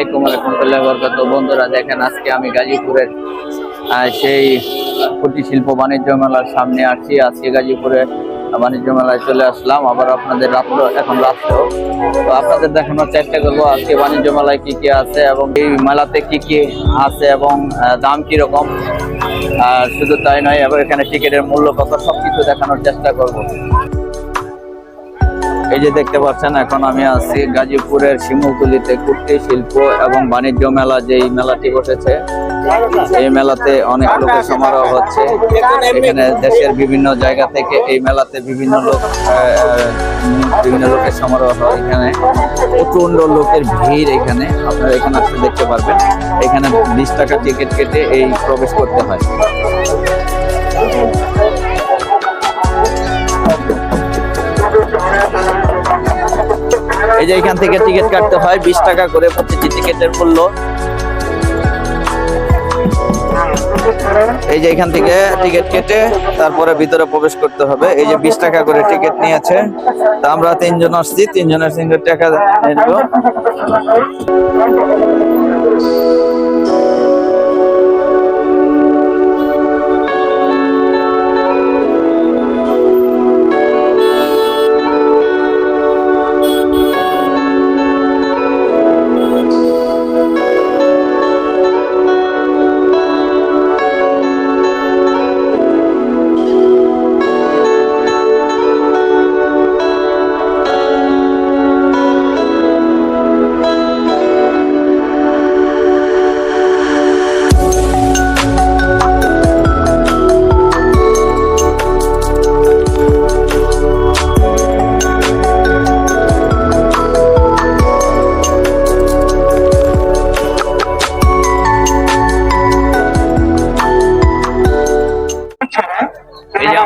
আলাইকুম রহমতুল্লাহ বরকাত বন্ধুরা, দেখেন আজকে আমি গাজীপুরের সেই কুটির শিল্প বাণিজ্য মেলার সামনে আসছি। আজকে গাজীপুরে বাণিজ্য মেলায় চলে আসলাম। আবার আপনাদের রাত্র, এখন রাত্র। তো আপনাদের দেখানোর চেষ্টা করব, আজকে বাণিজ্য মেলায় কি কি আছে এবং এই মেলাতে কি কি আছে এবং দাম কীরকম। আর শুধু তাই নয়, এবার এখানে টিকিটের মূল্য কত, সবকিছু দেখানোর চেষ্টা করব। এই যে দেখতে পাচ্ছেন, এখন আমি আছি গাজীপুরের শিমুলতলিতে কুটির শিল্প এবং বাণিজ্য মেলা, যেই মেলাটি বসেছে। এই মেলাতে অনেক লোকের সমারোহ হচ্ছে। এখানে দেশের বিভিন্ন জায়গা থেকে এই মেলাতে বিভিন্ন লোক বিভিন্ন লোকের সমারোহ এখানে। প্রচণ্ড লোকের ভিড় এখানে। আপনারা এখানে আসলে দেখতে পারবেন। এখানে বিশ টাকা টিকিট কেটে এই প্রবেশ করতে হয়। এই যে এখান থেকে টিকিট কাটতে হয়, বিশ টাকা করে প্রতিটি টিকিটের মূল্য। এই যে এখান থেকে টিকিট কেটে তারপরে ভিতরে প্রবেশ করতে হবে। এই যে বিশ টাকা করে টিকিট নিয়েছে। তা আমরা তিনজন আসছি, তিনজনের তিনজন টাকা নেব।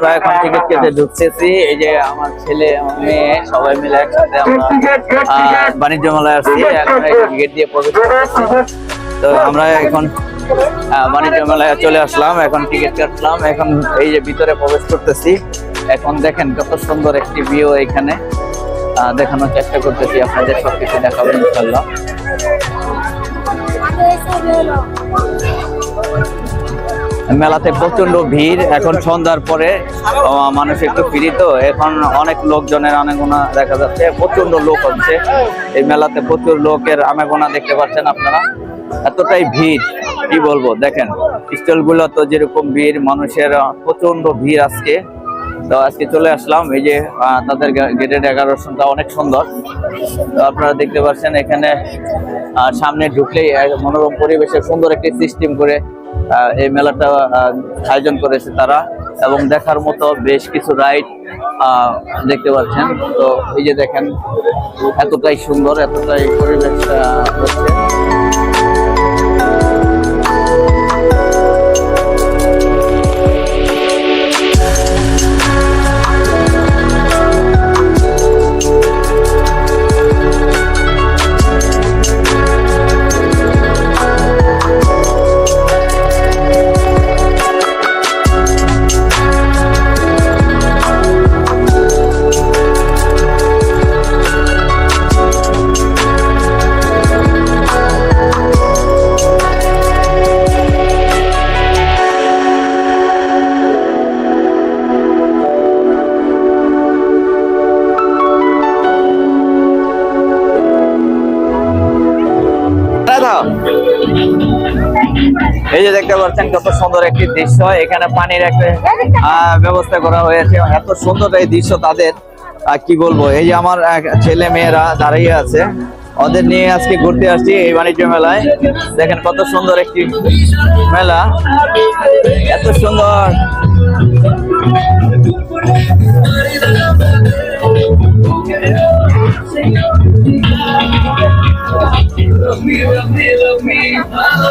আমরা এখন টিকিট কেটে ঢুকতেছি। এই যে আমার ছেলে, আমার মেয়ে, সবাই মিলে একসাথে আমরা বাণিজ্য মেলায় আসছি। এখন গেট দিয়ে প্রবেশ তো আমরা এখন বাণিজ্য মেলায় চলে আসলাম, এখন টিকিট কাটলাম। এখন এই যে ভিতরে প্রবেশ করতেছি। এখন দেখেন কত সুন্দর একটি ভিউ এখানে। দেখানোর চেষ্টা করতেছি, আপনাদের সবকিছু দেখাবেন ইনশাল্লাহ মেলাতে প্রচণ্ড ভিড়। এখন সন্ধ্যার পরে মানুষ একটু ফ্রি তো এখন অনেক লোকজনের আনাগোনা দেখা যাচ্ছে। প্রচণ্ড লোক হচ্ছে। এই মেলাতে প্রচুর লোকের আনাগোনা দেখতে পাচ্ছেন আপনারা। এতটাই ভিড়, কি বলব? দেখেন স্টলগুলো তো যেরকম ভিড়, মানুষের প্রচণ্ড ভিড় আজকে। তো আজকে চলে আসলাম। এই যে তাদের গেটের ডেকোরেশনটা অনেক সুন্দর। তো আপনারা দেখতে পাচ্ছেন এখানে সামনে ঢুকলেই মনোরম পরিবেশে সুন্দর একটি সিস্টেম করে এই মেলাটা আয়োজন করেছে তারা এবং দেখার মতো বেশ কিছু রাইড দেখতে পাচ্ছেন। তো এই যে দেখেন, এতটাই সুন্দর, এতটাই পরিবেশ হচ্ছে। এই যে দেখতে পাচ্ছেন কত সুন্দর একটি দৃশ্য, এখানে পানির একটা ব্যবস্থা করা হয়েছে। এত সুন্দর এই দৃশ্য তাদের কি বলব? এই যে আমার ছেলে মেয়েরা দাঁড়িয়ে আছে, ওদের নিয়ে আজকে ঘুরতে আসছি এই বাণিজ্য মেলায়। দেখেন কত সুন্দর একটি মেলা। এত সুন্দর। Love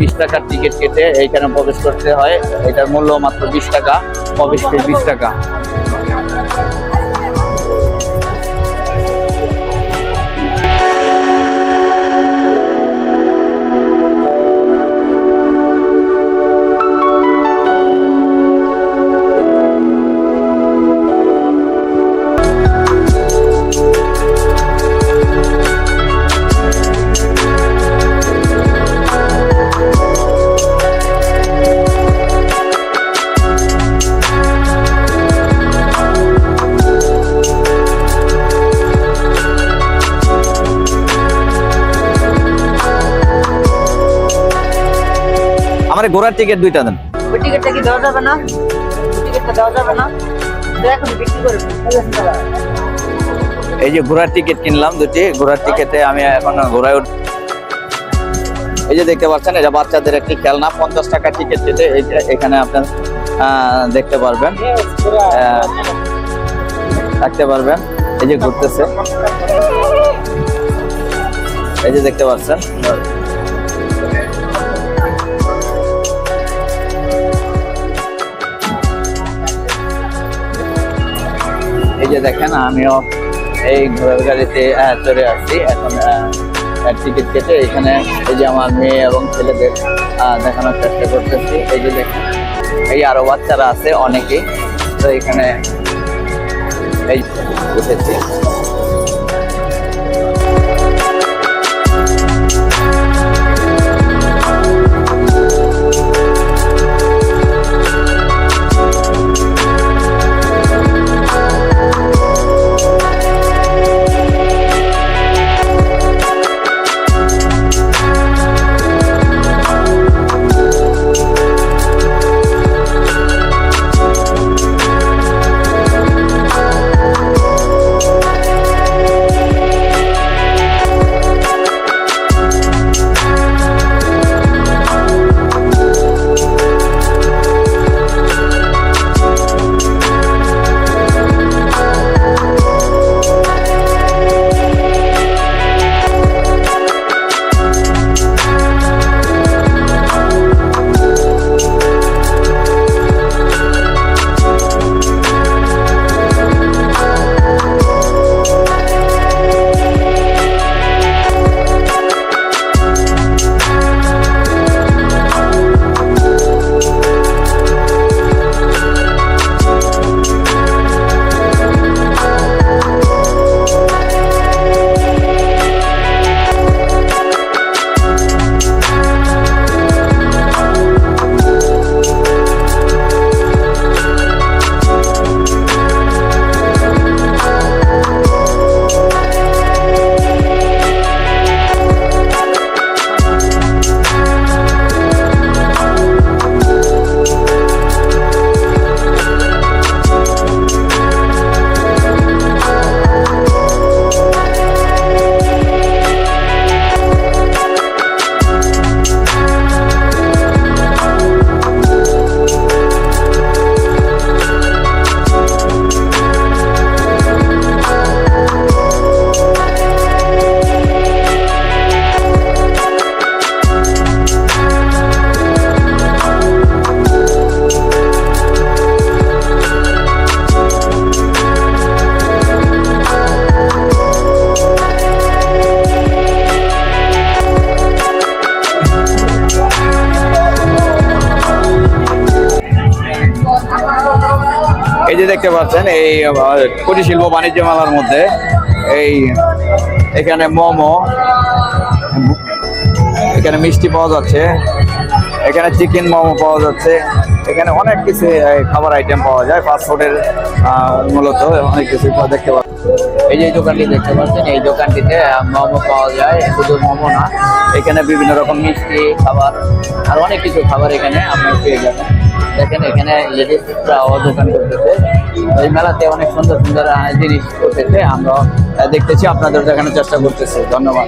বিশ টাকার টিকিট কেটে এইখানে প্রবেশ করতে হয়। এটার মূল্য মাত্র বিশ টাকা প্রবেশ ফি বিশ টাকা। আমার ঘোড়ার টিকিট দুইটা দেন। ওই টিকিটটা কি দেওয়া যাবে না? টিকিটটা দেওয়া যাবে না? এখন বিক্রি করে এই যে ঘোড়ার টিকিট কিনলাম দুটি ঘোড়ার টিকিটে আমি এখন ঘোড়ায় উঠ এই যে দেখতে পাচ্ছেন এটা বাচ্চাদের একটি খেলনা পঞ্চাশ টাকা টিকিট দিতে। এখানে আপনার দেখতে পারবেন। থাকতে পারবেন। এই যে ঘুরতেছে। এই যে দেখতে পাচ্ছেন। এই যে দেখেন, আমিও এই ঘোড়ার গাড়িতে চড়ে আসছি। এখন টিকিট কেটে এখানে এই যে আমার মেয়ে এবং ছেলেদের দেখানোর চেষ্টা করতেছি। এই যে দেখেন, এই আরও বাচ্চারা আছে অনেকেই। তো এখানে এই উঠেছি। দেখতে পাচ্ছেন এই কুটির শিল্প বাণিজ্য মেলার মধ্যে এই, এখানে মোমো, এখানে মিষ্টি পাওয়া যাচ্ছে, এখানে চিকেন মোমো পাওয়া যাচ্ছে, এখানে অনেক কিছু খাবার আইটেম পাওয়া যায় ফাস্ট ফুডের মূলত অনেক কিছু দেখতে পাচ্ছেন। এই যে দোকানটি দেখতে পাচ্ছেন, এই দোকানটিতে মোমো পাওয়া যায়, শুধু মোমো না, এখানে বিভিন্ন রকম মিষ্টি খাবার, আর অনেক কিছু খাবার এখানে আপনার পেয়ে যাবেন। দেখেন, এখানে লেডিসরাও দোকান করতেছে। এই মেলাতে অনেক সুন্দর সুন্দর জিনিস করতেছে আমরা দেখতেছি আপনাদের দেখানোর চেষ্টা করতেছি। ধন্যবাদ।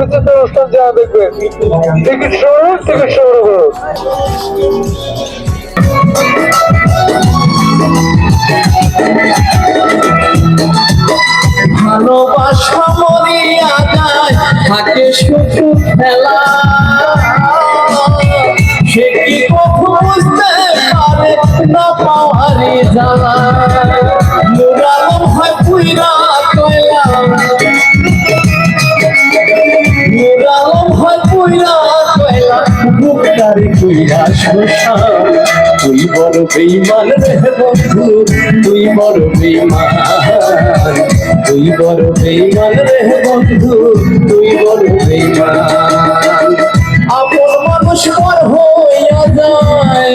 বিদ্যুৎ অনুষ্ঠান যা দেখবেন। টিকিট সংগ্রহ টিকিট সংগ্রহ করুন ভালোবাসা মরিয়া যায়, থাকে শুধু খেলা। সে কি কখন বুঝতে পারে না পাওয়ারি জ্বালা? কইরা শোষা তুই বড় বেইমান। রে বন্ধু তুই বড় বেইমান তুই বড় বেইমান রে বন্ধু তুই বড় বেইমান। আপন মানুষ পর হইয়া যায়।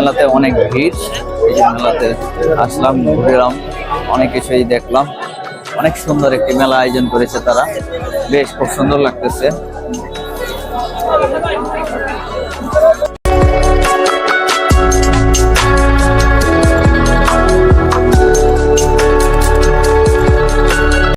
মেলাতে অনেক ভিড়। এই যে মেলাতে আসলাম ঘুরেলাম অনেক কিছুই দেখলাম। অনেক সুন্দর একটি মেলা আয়োজন করেছে তারা। বেশ, খুব সুন্দর লাগতেছে।